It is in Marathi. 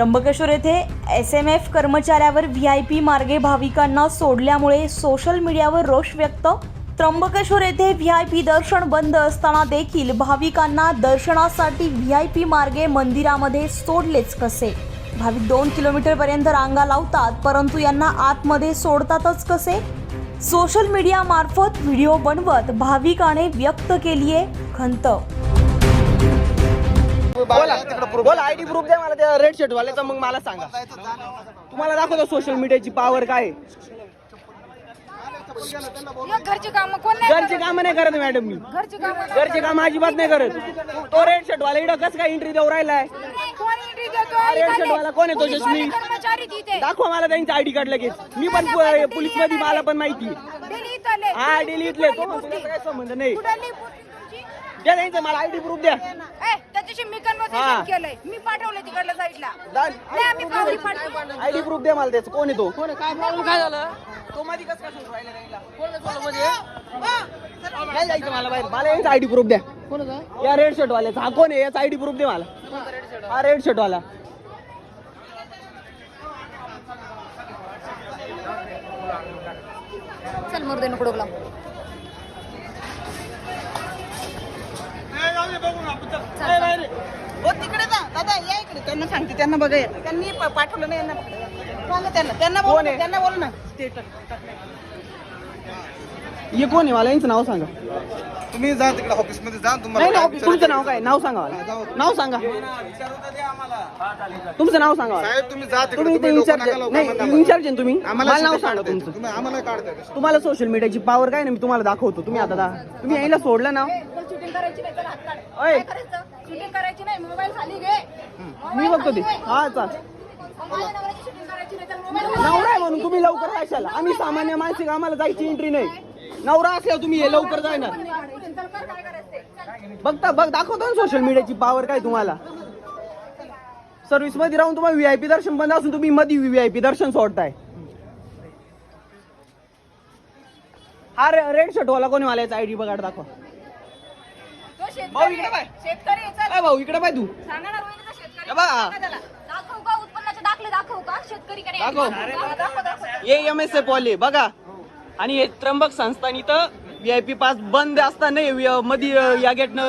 त्र्यंबकेश्वर येथे एस एम एफ कर्मचाऱ्यावर व्ही आय पी मार्गे भाविकांना सोडल्यामुळे सोशल मीडियावर रोष व्यक्त. त्र्यंबकेश्वर येथे व्ही आय पी दर्शन बंद असताना देखील भाविकांना दर्शनासाठी व्ही आय पी मार्गे मंदिरामध्ये सोडलेच कसे? भाविक दोन किलोमीटरपर्यंत रांगा लावतात परंतु यांना आतमध्ये सोडतातच कसे? सोशल मीडियामार्फत व्हिडिओ बनवत भाविकाने व्यक्त केली आहे खंत. बोला. बोला आयडी प्रूफ द्या मला त्या रेड शर्ट वाल्याचा मग मला सांगा. तुम्हाला दाखवतो सोशल मीडियाची पॉवर काय घरचे काम कोण नाही घरचे काम नाही करत मॅडम मी? घरचे काम घरचे काम अजिबात नाही करत. तो रेड शर्ट वाला इकडं कसं काय एंट्री देऊ राहिलाय? हा, काय shirt वाला कोण आहे तो पोलीस जस्मी? वाले कर्मचारी तिथे. दाखवा मला त्यांचं आयडी कार्ड लगेच. मी पण पोलीसमध्ये मला पण माहिती. हा डेली इथले तो काय संबंध नाही. द्या त्यांचं मला आयडी प्रूफ द्या. ए, त्याच्याशी मी हा. कन्व्हर्सेशन केलंय. मी पाठवलंय तिकडल्या साईडला नाही आम्ही पावली पाठवली आयडी प्रूफ द्या मला त्याचं. कोण आहे तो? काय प्रॉब्लेम काय झालं? तो मध्ये कसं काय सोडून राहिला त्यांना? नाही जायचं मला बाहेर. मला यांचा आयडी प्रूफ द्या. या रेड शर्ट वाल्याचा. हा कोण आहे? याचा आयडी प्रूफ दे मला. हा रेड शर्ट वाला. चल मुर्दे नको हो तिकडे जा. दादा या इकडे. त्यांना सांगते त्यांना बघा त्यांनी पाठवलं नाही यांना सांगा त्यांना? त्यांना कोण बोल? त्यांना बोल ना. हे कोण आहे? मला यांचं नाव सांगा. तुम्ही जा तिकडे ऑफिसमध्ये जा तुम्हाला नाही काय नाही तुमचं नाव काय? नाव सांगा मला. नाव सांगा. तुमचं नाव सांगा मला. साहेब तुम्ही जा तिकडे. तुम्ही इथे तुम्ही लोकं नाही आम्हाला मला नाव सांगा. तुमचं. तुम्ही आम्हाला काढताय कसं? तुम्हाला सोशल मीडियाची पॉवर काय ना मी तुम्हाला दाखवतो. तुम्ही आता दा- तुम्ही यायला सोडलं ना? करायची नाही चल हात काढ. ओय. काय करायचं? शूटिंग करायची नाही मोबाईल खाली घे. मी बघतो ते. हा चाल. नवरा आहे म्हणून तुम्ही लवकर जाशाल आम्ही सामान्य मानसिक आम्हाला जायची एंट्री नाही. नवरा असल्यावर तुम्ही हे लवकर जाणार. बघता बघ दाखवतो ना सोशल मीडियाची पॉवर काय तुम्हाला. सर्व्हिसमध्ये राहून तुम्हाला व्हीआयपी दर्शन बंद असून तुम्ही मध्ये व्हीआयपी दर्शन सोडताय. हा रेड शर्ट वाला कोणी मला याचा आयडी बघा दाखवा. भाऊ, इकडे पाय. शेतकरी आहे, चल काय भाऊ इकडे पाय तू सांगा ना रोहिणीचा शेतकरी बघा. सांगा त्याला. दाखवू का उत्पन्नाचे दाखले दाखवू का शेतकरी कडे दाखव. दाखव दाखव ये एम एस एफ वाले बघा आणि हे त्र्यंबक संस्थान इथं व्हीआयपी पास बंद असताना मध्ये या गेटनं